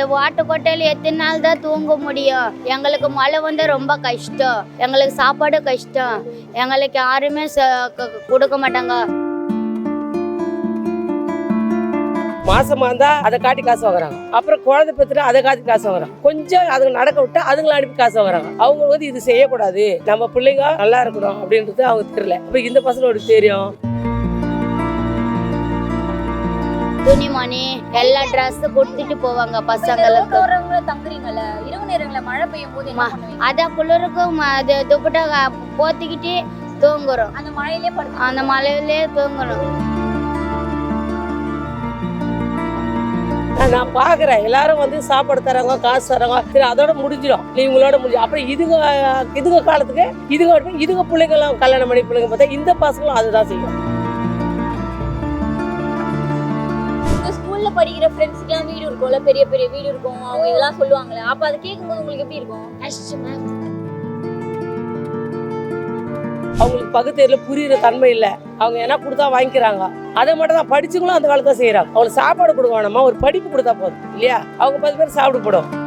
இந்த வாட்டு கொட்டையில எத்தனை நாள் தான் தூங்க முடியும். எங்களுக்கு மழை வந்து ரொம்ப கஷ்டம். எங்களுக்கு சாப்பாடு கஷ்டம். எங்களுக்கு யாருமே ச- கொடுக்க மாட்டாங்க. மாசமா இருந்தா அதை காட்டி காசு வாங்குறாங்க. அப்புறம் குழந்தை பெற்றுட்டு அதை காட்டி காசு வாங்குறாங்க. கொஞ்சம் அதுங்க நடக்க விட்டா அதுங்களை அனுப்பி காசு வாங்குறாங்க. அவங்க வந்து இது செய்யக்கூடாது. நம்ம பிள்ளைங்க நல்லா இருக்கணும் அப்படின்றது அவங்க தெரியல. அப்ப இந்த பசங்களோட தெரியும். துணிமணி எல்லா ட்ரெஸ் கொடுத்துட்டு போவாங்க பசங்களுக்கு. தங்குறீங்கல்ல இரவு நேரங்கள்ல மழை பெய்யும் போது என்ன மா- பண்ணுவீங்க? அதான் குளிருக்கும் அது துப்பட்டா போத்திக்கிட்டு தூங்குறோம். அந்த மழையிலே படுத்து அந்த மலையிலே தூங்குறோம். நான் நான் பாக்குறேன். எல்லாரும் வந்து சாப்பாடு தராங்க காசு தராங்க சரி அதோட முடிஞ்சிடும். இவங்களோட முடிஞ்சு அப்புறம் இதுங்க இதுங்க காலத்துக்கு இதுங்க இதுங்க பிள்ளைங்க எல்லாம் கல்யாணம் பண்ணி பிள்ளைங்க பார்த்தா இந்த பசங்களும் அதுதான் செய்யும். படிக்கிற ஃப்ரெண்ட்ஸ்க்குலாம் வீடு இருக்கும்ல பெரிய பெரிய வீடு இருக்கும். அவங்க இதெல்லாம் சொல்லுவாங்கல்ல. அப்ப அதை கேட்கும்போது உங்களுக்கு எப்படி இருக்கும்? அவங்களுக்கு பகுத்தறில புரியுற தன்மை இல்லை. அவங்க என்ன கொடுத்தா வாங்கிக்கிறாங்க அதை மட்டும் தான் படிச்சுங்களும் அந்த காலத்தை செய்யறாங்க. அவங்களுக்கு சாப்பாடு கொடுக்க வேணாமா? ஒரு படிப்பு கொடுத்தா போதும். இல்லையா? அவங்க பத்து பேர் சாப்பிட போடும்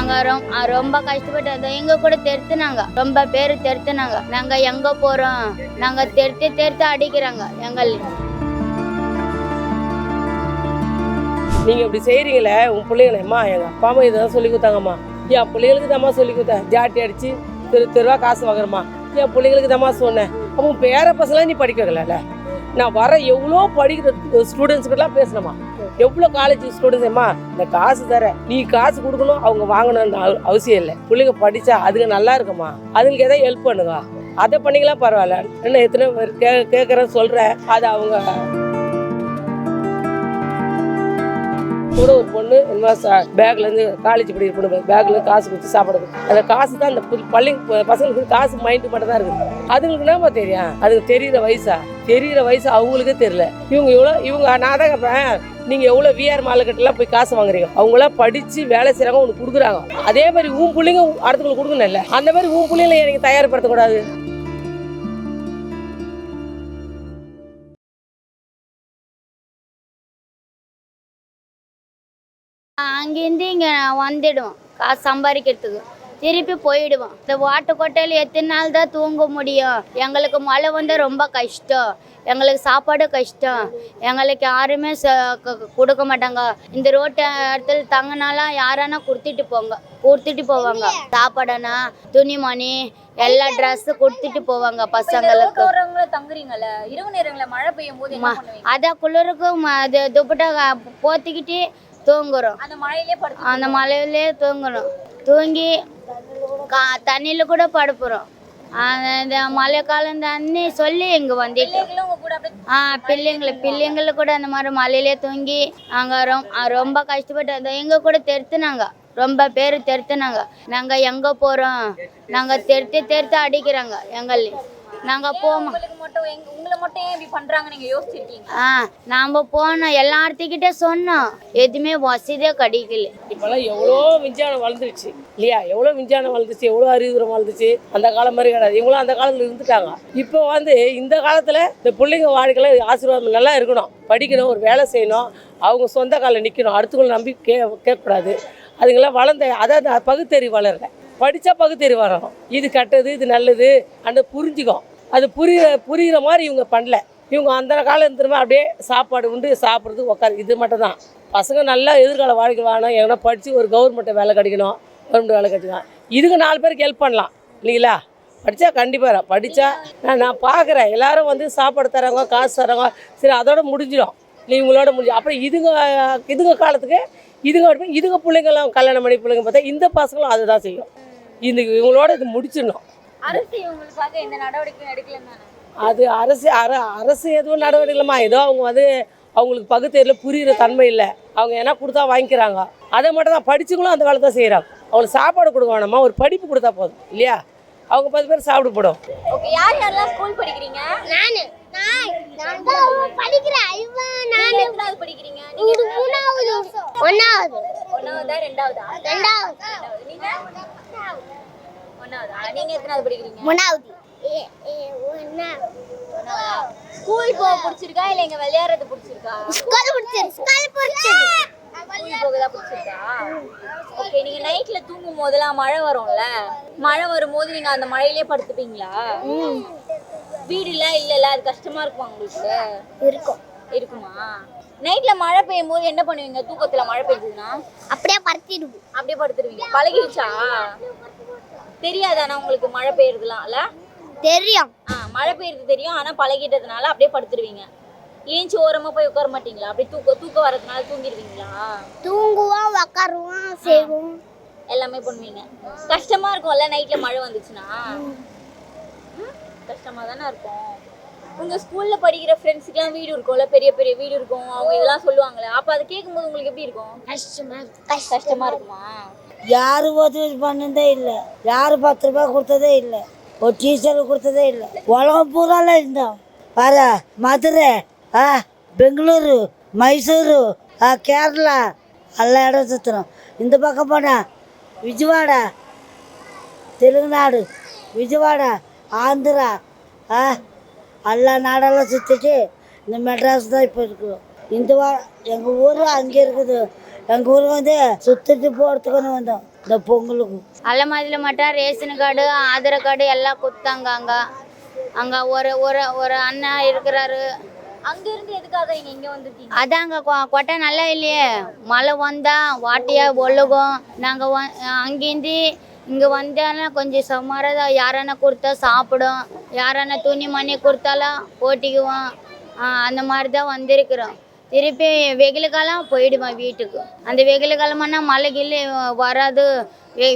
நாங்க ரொம்ப கஷ்டப்பட்டு வந்தோம் எங்க கூட தெருத்துனாங்க. ரொம்ப பேர் தெருத்துனாங்க. நாங்க எங்க போறோம்? நாங்க தெருத்து தெருத்து அடிக்கிறாங்க எங்கள். நீங்க இப்படி செய்றீங்களே உன் பிள்ளைங்க அம்மா எங்க அப்பா அம்மா இதான் சொல்லி கொடுத்தாங்கம்மா. என் பிள்ளைங்களுக்கு தாம்மா சொல்லி கொடுத்தேன் ஜாட்டி அடிச்சு தெரு தெருவா காசு வாங்குறம்மா. என் பிள்ளைங்களுக்கு தாம்மா சொன்னேன். அப்போ உன் பேர பசங்களாம் நீ படிக்க வைக்கல நான் வர எவ்வளோ படிக்கிற ஸ்டூடெண்ட்ஸ்கிட்டலாம் பேசணுமா எவ்வளோ காலேஜ் ஸ்டூடெண்ட்ஸ் அம்மா இந்த காசு தர. நீ காசு கொடுக்கணும் அவங்க வாங்கணும்னு அவ- அவசியம் இல்லை. பிள்ளைங்க படிச்சா அதுங்க நல்லா இருக்குமா? அதுங்களுக்கு எதாவது ஹெல்ப் பண்ணுங்க அதை பண்ணிக்கலாம் பரவாயில்ல. என்ன எத்தனை பேர் கே கேட்குறேன் சொல்கிறேன் அது அவங்க கூட ஒரு பொண்ணு என்ன பேக்லேருந்து காலேஜ் படிக்கிற பொண்ணு பேக்லேருந்து காசு கொடுத்து சாப்பிடுது. அந்த காசு தான் அந்த பள்ளி பசங்களுக்கு காசு மைண்டு மட்டும் தான் இருக்குது. அதுங்களுக்கு என்னமா தெரியும்? அதுக்கு தெரியிற வயசா? தெரியிற வயசு அவங்களுக்கே தெரியல. இவங்க இவ்வளோ இவங்க நான் தான் கேட்பேன். நீங்க எவ்வளோ விஆர் மாலுக்கிட்டலாம் போய் காசு வாங்குறீங்க? அவங்களாம் படிச்சு வேலை செய்கிறாங்க உனக்கு கொடுக்குறாங்க. அதே மாதிரி உன் பிள்ளைங்க அடுத்தவங்களுக்கு கொடுக்கணும்ல? அந்த மாதிரி உன் பிள்ளைங்களை எனக்கு தயார்படுத்தக்கூடாது? அங்கேருந்து இங்க வந்துடுவோம் காசு சம்பாதிக்கிறதுக்கு. திருப்பி போயிடுவோம். இந்த வாட்டு கொட்டையில எத்தனை நாள் தான் தூங்க முடியும்? எங்களுக்கு மழை வந்து ரொம்ப கஷ்டம். எங்களுக்கு சாப்பாடு கஷ்டம். எங்களுக்கு யாருமே கொடுக்க மாட்டாங்க. இந்த ரோட்டு இடத்துல தங்கினாலாம் யாரானா கொடுத்துட்டு போங்க. கொடுத்துட்டு போவாங்க. சாப்பாடுனா துணிமணி எல்லா ட்ரெஸ் கொடுத்துட்டு போவாங்க பசங்களுக்கு. தங்குறீங்கல்ல இரவு நேரங்கள்ல மழை பெய்யும் போது அதான் குளிருக்கும் அது துப்பட்டா போத்திக்கிட்டு தூங்குறோம். அந்த அந்த மலையிலே தூங்கணும் தூங்கி கா தண்ணியில் கூட படுப்புறோம். இந்த மழை காலம் தண்ணி சொல்லி இங்கே வந்துட்டு ஆ பிள்ளைங்களை பிள்ளைங்களை கூட அந்த மாதிரி மலையிலே தூங்கி அங்கே ரொம்ப ரொம்ப கஷ்டப்பட்டு அந்த எங்கள் கூட தெருத்துனாங்க. ரொம்ப பேர் தெருத்துனாங்க. நாங்கள் எங்கே போகிறோம் நாங்கள் தெருத்து தெருத்து அடிக்கிறாங்க எங்கள் நாங்கள் போமா உங்களுக்கு மட்டும் எங்க உங்களை மட்டும் ஏன் இப்படி பண்றாங்க? நீங்க யோசிச்சிருக்கீங்க. ஆ நாம் போனோம். எல்லார்த்துக்கிட்ட சொன்னோம். எதுவுமே வசதியே கிடைக்கல. இப்போல்லாம் எவ்வளோ விஞ்ஞானம் வளர்ந்துருச்சு. இல்லையா? எவ்வளோ விஞ்ஞானம் வளர்ந்துச்சு? எவ்வளோ அறிவுரம் வளர்ந்துச்சு? அந்த காலம் மாதிரி கிடையாது. இவங்களும் அந்த காலத்தில் இருந்துட்டாங்க. இப்போ வந்து இந்த காலத்தில் இந்த பிள்ளைங்க வாழ்க்கையில் ஆசீர்வாதம் நல்லா இருக்கணும். படிக்கணும் ஒரு வேலை செய்யணும். அவங்க சொந்த காலில் நிற்கணும் அடுத்தவங்களை நம்பி கே கேட்கக்கூடாது. அதுங்கெல்லாம் வளர்ந்த அதாவது பகுத்தறிவு வளரல படித்தா பகுத்தறிவு வரணும் இது கெட்டது இது நல்லது. அந்த புரிஞ்சுக்கும் அது புரியுற புரிகிற மாதிரி இவங்க பண்ணல. இவங்க அந்த காலம் திரும்ப அப்படியே சாப்பாடு உண்டு சாப்பிட்றது உட்காரு இது மட்டும் தான் பசங்க நல்லா எதிர்கால வாழ்க்கை வாழணும். எங்கன்னா படித்து ஒரு கவர்மெண்ட்டை வேலை கிடைக்கணும். கவர்மெண்ட் வேலை கிடைக்கணும் இதுக்கு நாலு பேருக்கு ஹெல்ப் பண்ணலாம். இல்லைங்களா? படித்தா கண்டிப்பாக படித்தா நான் நான் பார்க்குறேன் எல்லாரும் வந்து சாப்பாடு தராங்க காசு தராங்க சரி அதோட முடிஞ்சிடும். நீ இவங்களோட முடிஞ்சு. அப்புறம் இதுங்க இதுங்க காலத்துக்கு இதுங்க இதுங்க பிள்ளைங்களாம் கல்யாணம் பண்ணி பிள்ளைங்க பார்த்தா இந்த பசங்களும் அதை தான் செய்யும். இந்த இவங்களோட இது முடிச்சிடணும். அரசு இவங்களுக்காக எந்த நடவடிக்கையும் எடுக்கலன்னு தானே? அது அரசு அர அரசு எதுவும் நடவடிக்கை இல்லைம்மா. ஏதோ அவங்க வந்து அவங்களுக்கு பகுத்தறிவில் புரியுற தன்மை இல்லை. அவங்க என்ன கொடுத்தா வாங்கிக்கிறாங்க. அதை மட்டும் தான் படிச்சுங்களும் அந்த காலத்தை செய்கிறாங்க அவங்களுக்கு சாப்பாடு கொடுக்க வேணாமா? ஒரு படிப்பு கொடுத்தா போதும். இல்லையா? அவங்க பத்து பேர் சாப்பிட போடும். ஓகே யார் யாரெல்லாம் ஸ்கூல் படிக்கிறீங்க? நானு. நான் நான் தான் படிக்கிறேன். இவன் நீங்க எத்தனாவது படிக்கிறீங்க? நீங்க இது மூணாவது. ஒன்னாவது ஒன்னாவதா ரெண்டாவதா. நீங்க? நீங்க எத்தனாவது படிக்கிறீங்க? மூணாவது. ஏ- ஏ, ஒண்ணா- ஸ்கூல் போக பிடிச்சிருக்கா? இல்ல இங்க விளையாடுறது பிடிச்சிருக்கா? ஸ்கூல் பிடிச்சிருக்கா? ஓகே நீங்க நைட்ல தூங்கும் போதெல்லாம் மழை வரும்ல? மழை வரும்போது நீங்க அந்த மழையிலே படுத்துப்பீங்களா? வீடுல இல்லல்ல அது கஷ்டமா இருக்குமா உங்களுக்கு. இருக்கும். இருக்குமா? நைட்ல மழை பெய்யும் போது என்ன பண்ணுவீங்க? தூக்கத்துல மழை பெய்யுதுன்னா அப்படியே பறத்திடுவோம் அப்படியே படுத்துருவீங்க. பழகிடுச்சா? தெரியாதானா உங்களுக்கு மழை பெய்யறதுலாம் இல்ல தெரியும். ஆ மழை பெய்யறது தெரியும். ஆனா பழகிட்டதுனால அப்படியே படுத்துருவீங்க. ஏஞ்சி ஓரமா போய் உட்கார மாட்டீங்களா? அப்படியே தூக்க தூக்கம் வரதுனால தூங்கிடுவீங்களா தூங்குவோம் உக்காருவோம் செய்வோம். எல்லாமே பண்ணுவீங்க. கஷ்டமா இருக்கும்ல நைட்ல மழை வந்துச்சுன்னா? கஷ்டமா தானே இருக்கும். உங்க ஸ்கூல்ல படிக்கிற ஃப்ரெண்ட்ஸுக்குலாம் வீடு இருக்கும்ல பெரிய பெரிய வீடு இருக்கும். அவங்க இதெல்லாம் சொல்லுவாங்களே. அப்ப அதை கேட்கும்போது உங்களுக்கு எப்படி இருக்கும்? கஷ்டமா கஷ்டமா இருக்குமா? யாரும் உதவி பண்ணதே இல்லை. யாரும் பத்து ரூபாய் கொடுத்ததே இல்லை. ஒரு டீச்சர் கொடுத்ததே இல்லை. உலகம் பூரால இருந்தோம் வர மதுரை ஆ பெங்களூரு மைசூரு ஆ கேரளா எல்லா இடம் சுற்றுறோம் இந்த பக்கம் போனால் விஜயவாடா தெலுங்குநாடு விஜயவாடா ஆந்திரா ஆ எல்லா நாடெல்லாம் சுற்றிட்டு இந்த மெட்ராஸ் தான் இப்போ இருக்கிறோம். இந்த வா எங்கள் ஊர் அங்கே இருக்குது. எங்கள் ஊருக்கு வந்து சுற்றிட்டு போகிறதுக்குன்னு வந்தோம். இந்த பொங்கலுக்கு. அலமாதியில் மட்டும் ரேஷன் கார்டு ஆதார் கார்டு எல்லாம் கொடுத்தாங்க அங்கே. அங்கே ஒரு ஒரு ஒரு அண்ணா இருக்கிறாரு. அங்க இருந்து எதுக்காக நீங்க இங்க வந்திருக்கீங்க? அதான் அங்கே கொட்டை நல்லா இல்லையே. மழை வந்தா வாட்டியாக ஒழுகும். நாங்கள் அங்கேருந்து இங்கே வந்தாலும் கொஞ்சம் சுமாராக யாரான கொடுத்தா சாப்பிடும். யாரான துணி மணி கொடுத்தாலும் போட்டிக்குவோம். ஆ, அந்த மாதிரி தான் வந்திருக்கிறோம். திருப்பி வெயில் காலம் போயிடுவோம் வீட்டுக்கு. அந்த வெயில் காலமானா மழை கிள்ளி வராது.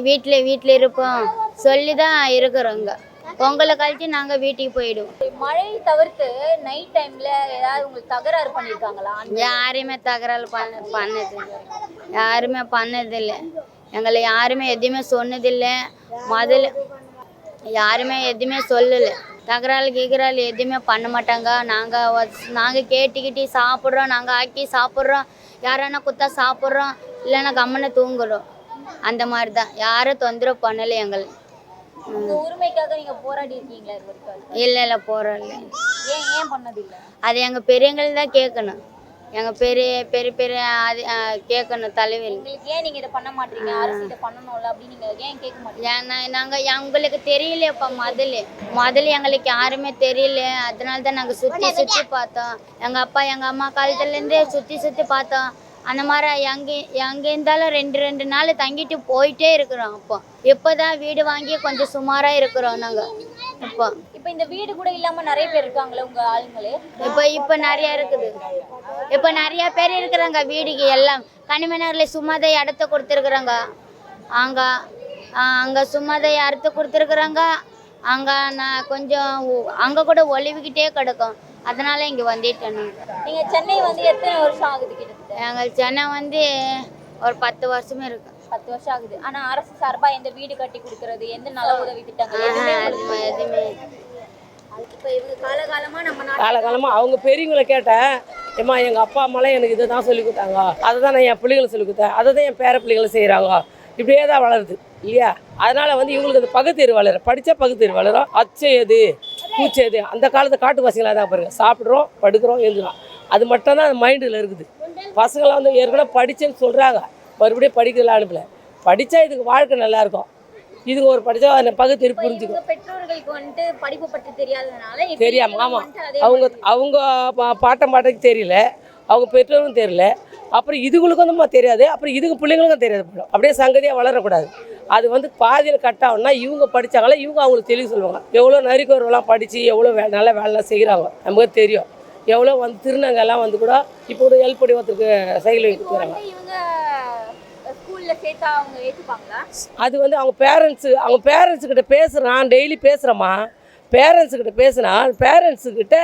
வீட்டில் வீட்டில் இருப்போம். சொல்லி தான் இருக்கிறோம் இங்கே பொங்கலை கழிச்சு நாங்கள் வீட்டுக்கு போயிடுவோம். மழை தவிர்த்து நைட் டைம்ல ஏதாவது உங்களுக்கு தகராறு பண்ணிருக்காங்களா? யாருமே தகராறு பண்ண பண்ணது யாருமே பண்ணதில்லை. எங்களை யாருமே எதுவுமே சொன்னதில்லை. முதல்ல யாருமே எதுவுமே சொல்லலை. தகராறு கீகரால் எதுவுமே பண்ண மாட்டாங்க. நாங்கள் நாங்கள் கேட்டுக்கிட்டு சாப்பிட்றோம். நாங்கள் ஆக்கி சாப்பிட்றோம். யாரானா குத்தா சாப்பிட்றோம். இல்லைன்னா கம்மனை தூங்குறோம். அந்த மாதிரி தான் யாரும் தொந்தரவு பண்ணலை எங்களை. உரிமைக்காக நீங்க போராடி இருக்கீங்களா இல்லை இல்லை போகிறோம் ஏன் ஏன் பண்ணதில்லை? அது எங்கள் பெரியவங்கள் தான் கேட்கணும். எங்கள் பெரிய பெரிய பெரிய அது கேட்கணும் தலைவர் உங்களுக்கு ஏன் நீங்க இதை பண்ண மாட்டீங்க? அரசு இதை பண்ணணும்ல அப்படின்னு நீங்க ஏன் கேட்க மாட்டீங்க? ஏன்னா நாங்கள் எங்களுக்கு தெரியலையப்பா முதல்ல முதல்ல எங்களுக்கு யாருமே தெரியல அதனால தான் நாங்கள் சுற்றி சுற்றி பார்த்தோம். எங்கள் அப்பா எங்கள் அம்மா காலத்துலேருந்தே சுற்றி சுற்றி பார்த்தோம். அந்த மாதிரி எங்கே எங்கே இருந்தாலும் ரெண்டு ரெண்டு நாள் தங்கிட்டு போயிட்டே இருக்கிறோம் அப்போ. இப்போ தான் வீடு வாங்கி கொஞ்சம் சுமாராக இருக்கிறோம் நாங்கள் இப்போ இப்போ இந்த வீடு கூட இல்லாம நிறைய பேர் இருக்காங்களே உங்க ஆளுங்களே? இப்போ இப்போ நிறைய இருக்குது. இப்போ நிறைய பேர் இருக்கிறாங்க வீடுக்கு எல்லாம். கனிமனரில் சும்மாதை இடத்த கொடுத்துருக்குறாங்க. அங்கே அங்கே சும்மாதை இடத்த கொடுத்துருக்குறாங்க. அங்கே நான் கொஞ்சம் அங்கே கூட ஒளிவிக்கிட்டே கிடக்கும். அதனால இங்கே வந்துட்டேன். நீங்க சென்னை வந்து எத்தனை வருஷம் ஆகுது கிட்டத்தட்ட? எங்கள் சென்னை வந்து ஒரு பத்து வருஷமே இருக்கு. பத்து வருஷம் ஆகுது. ஆனா அரசு சார்பா எந்த வீடு கட்டி கொடுக்கறது எந்த நல உதவி திட்டங்கள் எதுவுமே உங்களுக்கு எதுவுமே. இப்போ இவங்க காலகாலமா நம்ம நாட்டு காலகாலமாக அவங்க பெரியவங்களை கேட்டேன். ஏம்மா எங்கள் அப்பா அம்மாலாம் எனக்கு இதை தான் சொல்லி கொடுத்தாங்க. அதை தான் நான் என் பிள்ளைங்களுக்கு சொல்லி கொடுத்தேன். அதை தான் என் பேர பிள்ளைங்களும் செய்கிறாங்க இப்படியே தான் வளருது. இல்லையா? அதனால் வந்து இவங்களுக்கு அந்த பகுத்தறிவு வளரும் படித்தா பகுத்தறிவு வளரும். அச்சம் எது? பூச்சை எது? அந்த காலத்து காட்டுவாசிகளாக தான் பாருங்க. சாப்பிட்றோம் படுக்கிறோம் எழுதுறோம். அது மட்டும் தான் மைண்டில் இருக்குது. பசங்களாம் வந்து ஏற்கனவே படித்தேன்னு சொல்கிறாங்க மறுபடியும் படிக்கலாம் அனுப்பல. படித்தா இதுக்கு வாழ்க்கை நல்லாயிருக்கும். இதுங்க ஒரு படித்தா அந்த பகுத்தறிவு புரிஞ்சுக்கும். இவங்க பெற்றோர்களுக்கு வந்துட்டு படிப்பு பற்றி தெரியாததுனால தெரியாம ஆமாம் அவங்க அவங்க பா- பாட்டம் பாட்டைக்கு தெரியல. அவங்க பெற்றோருக்கும் தெரியல. அப்புறம் இதுகளுக்கும் வந்து தெரியாது. அப்புறம் இதுக்கு பிள்ளைங்களுக்கும் தெரியாது அப்படியே சங்கதியாக வளரக்கூடாது. அது வந்து பாதியில் கட் ஆகும்னா இவங்க படித்தாங்களா இவங்க அவங்களுக்கு தெளிவு சொல்லுவாங்க. எவ்வளோ நரிக்கோர்வெல்லாம் படித்து எவ்வளோ வே நல்ல வேலைலாம் செய்கிறாங்க நமக்கு தெரியும். எவ்வளோ வந்து திருநங்கெல்லாம் வந்து கூட இப்போ கூட ஹெல்ப் பண்ணி ஒருத்தருக்கு அவங்க ஏத்துப்பாங்களா? அது வந்து அவங்க பேரண்ட்ஸு அவங்க பேரண்ட்ஸு கிட்ட பேசுகிறான் டெய்லி பேசுகிறேம்மா பேரண்ட்ஸு கிட்ட பேசுனா பேரண்ட்ஸு கிட்ட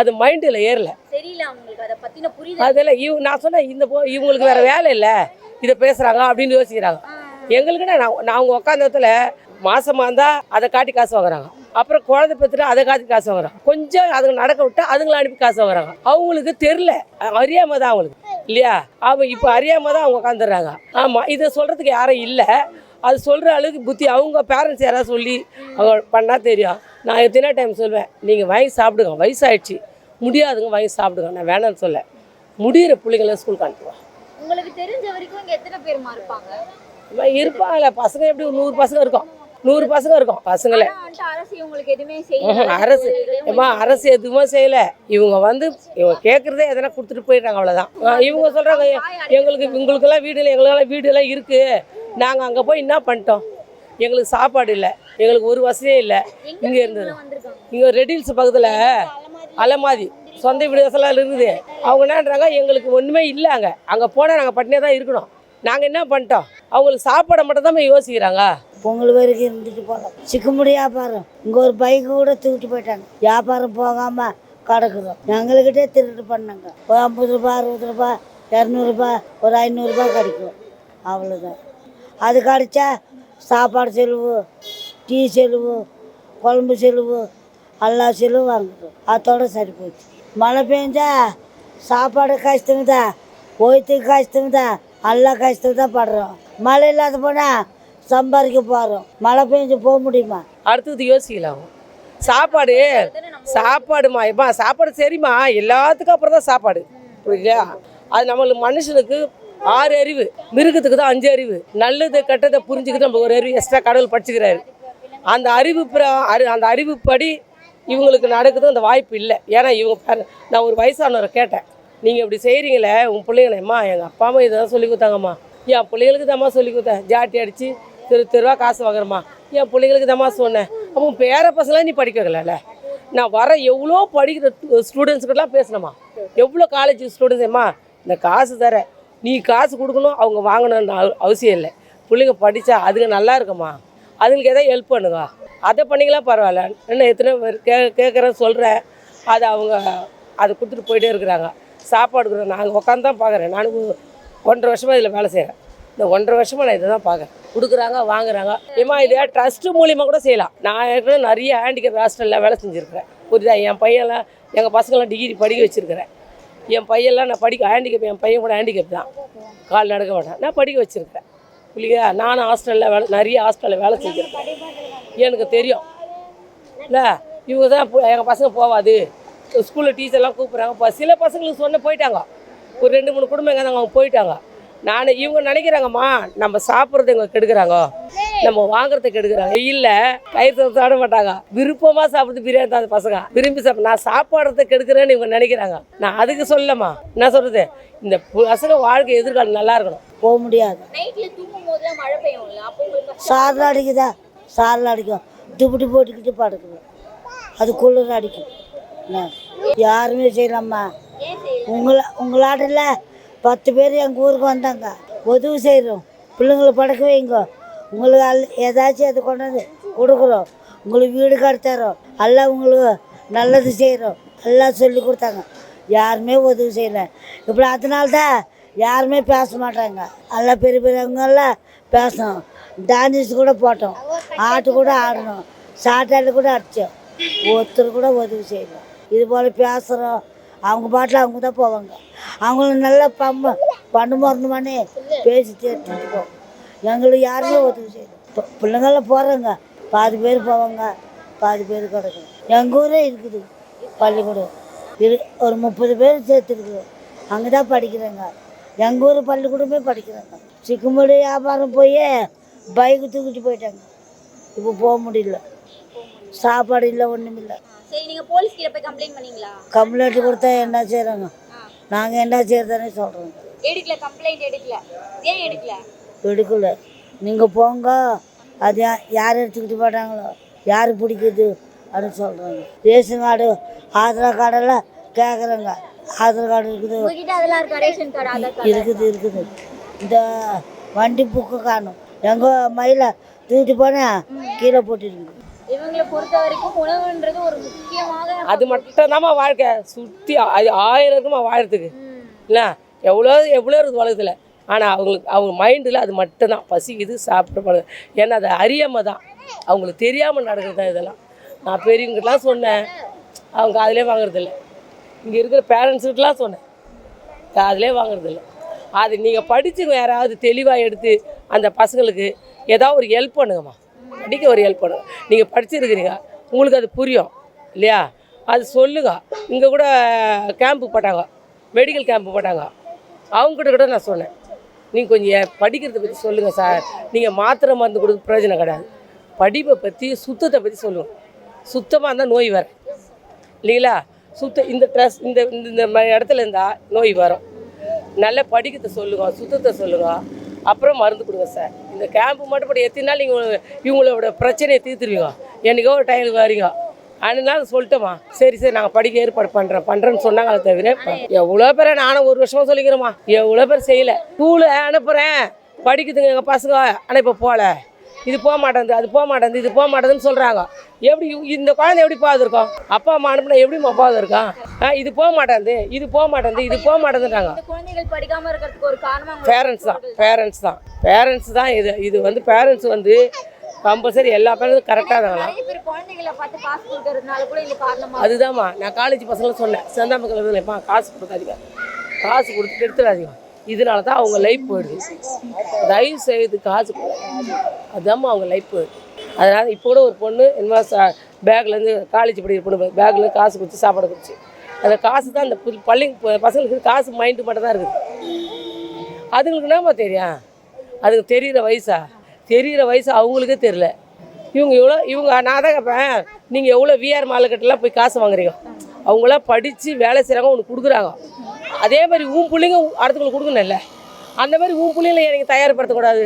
அது மைண்டில் ஏறல. தெரியல அவங்களுக்கு அதை பத்தின புரிதல். அதில் இவங்க நான் சொன்னேன் இந்த போ இவங்களுக்கு வேற வேலை இல்லை. இதை பேசுகிறாங்க அப்படின்னு யோசிக்கிறாங்க. எங்களுக்குன்னா நான் நான் அவங்க உட்காந்த இடத்துல மாசமாக இருந்தால் அதை காட்டி காசு வாங்குறாங்க. அப்புறம் குழந்தை பெற்றுட்டு அதை காட்டி காசு வாங்குறாங்க. கொஞ்சம் அதுங்க நடக்க விட்டா அதுங்களை அனுப்பி காசு வாங்குறாங்க. அவங்களுக்கு தெரில அறியாம தான் அவங்களுக்கு. இல்லையா? அவங்க இப்போ அறியாம தான் அவங்க உட்காந்துடுறாங்க ஆமாம் இதை சொல்கிறதுக்கு யாரும் இல்லை. அது சொல்கிற அளவுக்கு புத்தி. அவங்க பேரண்ட்ஸ் யாராவது சொல்லி அவங்க பண்ணால் தெரியும். நான் எத்தனை டைம் சொல்வேன். நீங்கள் வாங்கி சாப்பிடுங்க. வயசாயிடுச்சு. முடியாதுங்க வாங்கி சாப்பிடுங்க. நான் வேணாம்னு சொல்ல. முடிகிற பிள்ளைங்கள ஸ்கூலுக்கு அனுப்புவேன் உங்களுக்கு தெரிஞ்ச வரைக்கும் இங்க எத்தனை பேருமா இருப்பாங்க? இவன் இருப்பாங்கல்ல பசங்க எப்படி? ஒரு நூறு பசங்க இருக்கும். நூறு பசங்க இருக்கும் பசங்களே. அரசு. செய்யல. அரசு. எதுவுமே செய்யலை. இவங்க வந்து இவங்க கேட்குறதே எதனா கொடுத்துட்டு போயிடுறாங்க அவ்வளோதான் இவங்க சொல்கிறாங்க எங்களுக்கு உங்களுக்கெல்லாம் வீடு இல்லை எங்களுக்கெல்லாம் வீடு எல்லாம் இருக்குது நாங்கள் அங்கே போய் என்ன பண்ணிட்டோம்? எங்களுக்கு சாப்பாடு இல்லை எங்களுக்கு ஒரு வசதியே இல்லை. இங்கே இருந்தது இங்கே ரெடில்ஸ் பக்கத்தில் அலமாதி சொந்த வீடு வசலாம் இருக்குது அவங்க என்னன்றாங்க எங்களுக்கு ஒன்றுமே இல்லை அங்கே. அங்கே போனால் நாங்கள் பட்டினியாக தான் இருக்கணும். நாங்கள் என்ன பண்ணிட்டோம்? அவங்களுக்கு சாப்பாடை மட்டும் தான் யோசிக்கிறாங்க. பொங்கல் வரைக்கும் இருந்துட்டு போகலாம் சிக்குமுடி வியாபாரம். இங்கே ஒரு பைக்கு கூட தூக்கிட்டு போயிட்டாங்க. வியாபாரம் போகாமல் கிடக்குறோம். எங்கள்கிட்டே திருட்டு பண்ணாங்க. ஒரு ஐம்பது ரூபா அறுபது ரூபா இரநூறுபா ஒரு ஐநூறுரூபா கிடைக்கும். அவ்வளோதான் அது கிடைச்சா சாப்பாடு செலவு டீ செலவு குழம்பு செலவு எல்லா செலவு வாங்குறோம் அதோட சரி போச்சு மழை பெஞ்சா சாப்பாடு கஷ்டம் தான் போய்த்துக்கு கஷ்டம் தான் எல்லா கஷ்டம் தான் படுறோம். மழை இல்லாத போனால் சம்பாதிக்க போகிறோம் மழை பெஞ்சு போக முடியுமா? அடுத்தது யோசிக்கலாம். சாப்பாடு சாப்பாடுமா. எப்பா சாப்பாடு சரிம்மா. எல்லாத்துக்கும் அப்புறம் தான் சாப்பாடு. புரியலையா அது நம்மளுக்கு மனுஷனுக்கு ஆறு அறிவு. மிருகத்துக்கு தான் அஞ்சு அறிவு. நல்லது கெட்டதை புரிஞ்சுக்கிட்டு நம்ம ஒரு அறிவு எக்ஸ்ட்ரா கடவுள் படிச்சுக்கிறாரு. அந்த அறிவு பிர- அறி- அந்த அறிவுப்படி இவங்களுக்கு நடக்குது அந்த வாய்ப்பு இல்லை. ஏன்னா இவங்க நான் ஒரு வயசானவரை கேட்டேன். நீங்கள் இப்படி செய்கிறீங்களே உங்கள் பிள்ளைங்களை அம்மா எங்கள் அப்பா அம்மா இதை தான் சொல்லி கொடுத்தாங்கம்மா. என் பிள்ளைங்களுக்கு தான்மா சொல்லி கொடுத்தேன். ஜாட்டி அடித்து தெரு தெருவா காசு வாங்குறம்மா. என் பிள்ளைங்களுக்கு தாம்மா சொன்னேன். அப்போ பேர பசங்களாம் நீ படிக்க வைக்கலல்ல? நான் வர எவ்வளோ படிக்கிற ஸ்டூடெண்ட்ஸ்கிட்டலாம் பேசணுமா எவ்வளோ காலேஜ் ஸ்டூடெண்ட்ஸ்ம்மா இந்த காசு தர. நீ காசு கொடுக்கணும் அவங்க வாங்கணும்னு அவ- அவசியம் இல்லை. பிள்ளைங்க படித்தா அதுங்க நல்லா இருக்குமா அதுங்களுக்கு எதாவது ஹெல்ப் பண்ணுங்க. அதை பண்ணிக்கலாம் பரவாயில்ல. இன்னும் எத்தனை பேர் கே கேட்குறேன் சொல்கிறேன் அதை அவங்க அதை கொடுத்துட்டு போயிட்டே இருக்கிறாங்க. சாப்பாடு கொடுக்குறேன். நாங்கள் உட்காந்து தான் பார்க்குறேன். நானும் ஒன்றரை வருஷமாக இதில் வேலை செய்கிறேன் இந்த ஒன்றரை வருஷமாக நான் இதை தான் பார்க்குறேன். கொடுக்குறாங்க வாங்குறாங்க. ஏமா இதை ட்ரஸ்ட்டு மூலியமாக கூட செய்யலாம். நான் ஏற்கனவே நிறைய ஹேண்டிகேப் ஹாஸ்டலில் வேலை செஞ்சுருக்கிறேன். புரியுதா? என் பையன்லாம் எங்கள் பசங்களாம் டிகிரி படிக்க வச்சுருக்கிறேன். என் பையன்லாம் நான் படிக்க ஹேண்டிகேப் என் பையன் கூட ஹேண்டிகேப் தான். கால் நடக்க மாட்டேன். நான் படிக்க வச்சுருக்கேன் இல்லையா நானும் ஹாஸ்டலில் வேலை நிறைய ஹாஸ்டலில் வேலை செஞ்சுருக்கேன். எனக்கு தெரியும். இல்லை இவங்க தான் எங்கள் பசங்க போவாது. ஸ்கூலில் டீச்சர்லாம் கூப்பிட்றாங்க. சில பசங்களுக்கு சொன்ன போயிட்டாங்க. ஒரு ரெண்டு மூணு குடும்பம் எங்கே அவங்க போயிட்டாங்க. நான் இவங்க நினைக்கிறாங்கம்மா நம்ம சாப்பிட்றது இவங்க கெடுக்குறாங்க. நம்ம வாங்குறத கெடுக்குறாங்க. இல்லை கயிறு சாப்பிட மாட்டாங்க. விருப்பமாக சாப்பிடுறது பிரியாணி தான் அந்த பசங்க. விரும்பி சாப்பிட நான் சாப்பாடுறத கெடுக்குறேன்னு இவங்க நினைக்கிறாங்க. நான் அதுக்கு சொல்லம்மா என்ன சொல்கிறது இந்த பசங்க வாழ்க்கை எதிர்காலம் நல்லா இருக்கணும். போக முடியாது. சாரில் அடிக்குதா? சாரில் அடிக்கும். துப்பட்டி போட்டுக்கிட்டு படுக்குது அது குளிர் அடிக்கும்? யாருமே செய்யலாம்மா. ஏன் செய்யல? உங்களை உங்களாட்டில் பத்து பேர் எங்கள் ஊருக்கு வந்தாங்க. உதவி செய்கிறோம் பிள்ளைங்களை படக்க வைங்க. உங்களுக்கு அல் ஏதாச்சும் அது கொண்டாந்து கொடுக்குறோம். உங்களுக்கு வீடு கடத்தாரோம் எல்லாம் உங்களுக்கு நல்லது செய்கிறோம் எல்லாம் சொல்லி கொடுத்தாங்க. யாருமே உதவி செய்யலை. இப்படி அதனால்தான் யாருமே பேச மாட்டாங்க. எல்லாம் பெரிய பெரியவங்கெல்லாம் பேசணும். டான்ஸ் கூட போட்டோம். ஆட்டு கூட ஆடணும். சாட்டாடு கூட அடித்தோம் ஒருத்தர் கூட உதவி செய்யணும் இது போல் பேசுகிறோம் அவங்க பாட்டில் அவங்க தான் போவாங்க. அவங்களும் நல்லா பம்ம பண்ணு மருந்து பேசி தேர்த்துட்டு எங்களுக்கு யாருமே உதவி செய்யணும் பிள்ளைங்களாம் பிள்ளைங்கள்லாம் போகிறாங்க பாதி பேர் போவாங்க பாதி பேர் கிடக்கும். எங்கள் ஊரே இருக்குது பள்ளிக்கூடம். இரு ஒரு முப்பது பேர் சேர்த்துருக்குது. அங்கே தான் படிக்கிறாங்க. எங்கள் ஊர் பள்ளிக்கூடமே படிக்கிறாங்க. சிக்குமுடி வியாபாரம் போய் பைக்கு தூக்கிட்டு போயிட்டாங்க. இப்போ போக முடியல. சாப்பாடு இல்லை ஒன்றும் இல்லை சரி நீங்க போலீஸ் கிட்ட போய் கம்ப்ளைண்ட் பண்ணீங்களா? கம்ப்ளைண்ட் கொடுத்தா என்ன செய்கிறாங்க ஆ. நாங்கள் என்ன செய்யறதானே சொல்கிறோம் எடுக்கல கம்ப்ளைண்ட் எடுக்கல. ஏன் எடுக்கல? எடுக்கல. நீங்கள் போங்க. அது யார் எடுத்துக்கிட்டு போட்டாங்களோ யார் பிடிக்குது? அப்படின்னு சொல்கிறாங்க ரேஷன் கார்டு ஆதார் கார்டெல்லாம் கேட்குறாங்க ஆதார் கார்டு இருக்குது. இருக்குது இருக்குது. இந்த வண்டி புக்கு காணும். எங்கள் மயில தூக்கிட்டு போனால் கீழே போட்டுருக்கு. இவங்களை பொறுத்த வரைக்கும் உணவுன்றது ஒரு முக்கியமாக அது மட்டும்தாம்மா வாழ்க்கை. சுற்றி ஆயிரம் இருக்குமா வாழறதுக்கு? இல்லை எவ்வளோ எவ்வளோ இருக்குது உலகத்தில்? ஆனால் அவங்களுக்கு அவங்க மைண்டில் அது மட்டும்தான். பசிக்குது சாப்பிடப்படுது ஏன்னா அது அறியாமல் தான். அவங்களுக்கு தெரியாமல் நடக்கிறது தான் இதெல்லாம். நான் பெரியவங்கிட்டலாம் சொன்னேன். அவங்க அதிலே வாங்குறதில்ல. இங்கே இருக்கிற பேரண்ட்ஸுக்கிட்டலாம் சொன்னேன். அதிலே வாங்குறதில்ல. அது நீங்கள் படிச்சுங்க யாராவது தெளிவாக எடுத்து அந்த பசங்களுக்கு ஏதாவது ஒரு ஹெல்ப் பண்ணுங்கம்மா. படிக்க ஒரு ஹெல்ப் பண்ணுங்க நீங்கள் படிச்சிருக்கிறீங்க. உங்களுக்கு அது புரியும். இல்லையா? அது சொல்லுங்க. இங்கே கூட கேம்ப்பு போட்டாங்க. மெடிக்கல் கேம்ப்பு போட்டாங்க. அவங்ககிட்ட கூட நான் சொன்னேன். நீங்கள் கொஞ்சம் படிக்கிறத பற்றி சொல்லுங்கள் சார் நீங்கள் மாத்திரை மருந்து கொடுக்க பிரயோஜனம் கிடையாது. படிப்பை பற்றி சுத்தத்தை பற்றி சொல்லுங்கள் சுத்தமாக இருந்தால் நோய் வரும். இல்லைங்களா? சுத்த இந்த ட்ரெஸ் இந்த இந்த- இந்த இடத்துல இருந்தால் நோய் வரும். நல்லா படிக்கிறத சொல்லுங்க சுத்தத்தை சொல்லுங்க. அப்புறம் மருந்து கொடுங்க சார் இந்த கேம்ப் மட்டும் படி எத்தனை நாள் நீங்கள் இவங்களோட பிரச்சனையை தீர்த்துருவீங்க. என்னைக்கோ ஒரு டைமுக்கு வரீங்க. அதனால சொல்லிட்டோமா? சரி சரி நாங்கள் படிக்க ஏற்பாடு பண்ணுறேன் பண்ணுறேன்னு சொன்னாங்களே தவிர எவ்வளோ பேரை நானும் ஒரு வருஷமாக சொல்லிக்கிறேம்மா. எவ்வளோ பேர் செய்யலை. ஸ்கூலு அனுப்புகிறேன் படிக்குதுங்க எங்கள் பசங்க. ஆனால் இப்போ போகல. இது போக மாட்டேங்குது அது போக மாட்டேங்குது இது போக மாட்டேங்குதுன்னு சொல்கிறாங்க எப்படி இந்த குழந்தை எப்படி பாதுருக்கோம் அப்பா அம்மா அனுப்புனா எப்படிம்மா பாதுருக்கான் ஆ இது போக மாட்டேங்குது இது போக மாட்டேங்குது இது போக மாட்டேங்குதுன்றாங்க. குழந்தைகள் படிக்காம இருக்கிறதுக்கு ஒரு காரணம் அவங்க பேரண்ட்ஸ் தான் பேரண்ட்ஸ் தான். பேரண்ட்ஸ் தான் இது. இது வந்து பேரண்ட்ஸ் வந்து கம்பல்சரி எல்லா பேரண்ட்ஸும் கரெக்டாக காரணமா அதுதாம்மா. நான் காலேஜ் பசங்களும் சொன்னேன். செந்தாம கலந்துலப்பா காசு கொடுக்காதீங்க. காசு கொடுத்து கெடுத்துடாதீங்க. இதனால தான் அவங்க லைஃப் போயிடுது. தயவு செய்து காசு அதுதான் அதுதாம்மா அவங்க லைஃப் போயிடுது. அதனால் இப்போ கூட ஒரு பொண்ணு என்னமோ பேக்லேருந்து காலேஜ் படிக்கிற பொண்ணு பேக்லேருந்து காசு கொடுத்து சாப்பாடு கொடுத்து. அந்த காசு தான் இந்த புது பள்ளி பசங்களுக்கு காசு மைண்டு மட்டும் தான் இருக்குது. அதுங்களுக்கு என்னம்மா தெரியும்? அதுக்கு தெரிகிற வயசா? தெரிகிற வயசு அவங்களுக்கே தெரில இவங்க எவ்வளோ இவங்க நான் தான் கேட்பேன் நீங்கள் எவ்வளோ விஆர் மாலுக்கிட்டலாம் போய் காசு வாங்குறீங்க? அவங்களாம் படித்து வேலை செய்கிறவங்க உனக்கு கொடுக்குறாங்க. அதே மாதிரி உன் பிள்ளைங்க அடுத்தவங்களுக்கு கொடுக்கணும்ல? அந்த மாதிரி உன் பிள்ளைங்களை நீங்கள் தயார்படுத்தக்கூடாது.